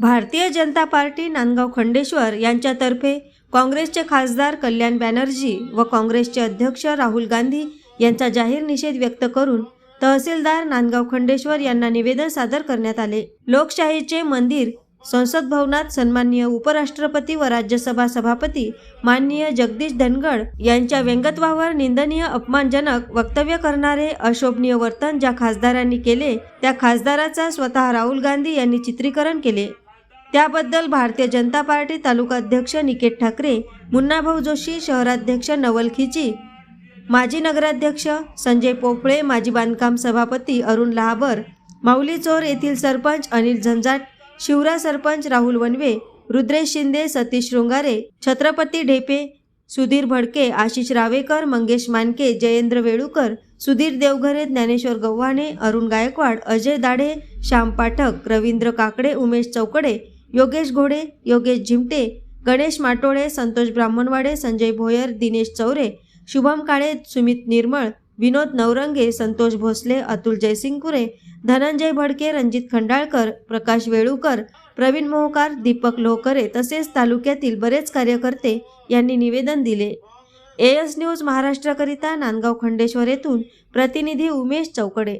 Bharatiya Janata party Nandgaon Khandeshwar यांच्यातर्फे काँग्रेसचे खासदार कल्याण बॅनर्जी व काँग्रेसचे अध्यक्ष राहुल गांधी यांचा जाहीर निषेध व्यक्त करून तहसीलदार नांदगाव खंडेश्वर यांना निवेदन सादर करण्यात आले. लोकशाहीचे मंदिर संसद भवनात सन्माननीय उपराष्ट्रपती व राज्यसभा सभापती माननीय जगदीश धनगड यांच्या व्यंगत्वावर निंदनीय अपमानजनक वक्तव्य करणारे अशोभनीय वर्तन ज्या खासदारांनी केले त्या खासदाराचा स्वतः राहुल गांधी यांनी चित्रीकरण केले. त्याबद्दल भारतीय जनता पार्टी तालुका अध्यक्ष निकेत ठाकरे मुन्नाभाऊ जोशी शहराध्यक्ष नवल खिची माजी नगराध्यक्ष संजय पोफळे माजी बांधकाम सभापती अरुण लहाबर माऊली चोर येथील सरपंच अनिल झंजाट शिवरा सरपंच राहुल वनवे रुद्रेश शिंदे सतीश शृंगारे छत्रपती ढेपे सुधीर भडके आशिष रावेकर मंगेश मानके जयेंद्र वेळुकर सुधीर देवघरे ज्ञानेश्वर गव्हाणे अरुण गायकवाड अजय दाढे श्याम पाठक रवींद्र काकडे उमेश चौकडे योगेश घोडे योगेश झिमटे गणेश माटोळे संतोष ब्राह्मणवाडे संजय भोयर दिनेश चौरे शुभम काळे सुमित निर्मळ विनोद नवरंगे संतोष भोसले अतुल जयसिंगपुरे धनंजय भडके रणजित खंडाळकर प्रकाश वेळुकर प्रवीण मोहकार दीपक लोहकरे तसेच तालुक्यातील बरेच कार्यकर्ते यांनी निवेदन दिले. एएस न्यूज महाराष्ट्राकरिता नांदगाव खंडेश्वर येथून प्रतिनिधी उमेश चौकडे.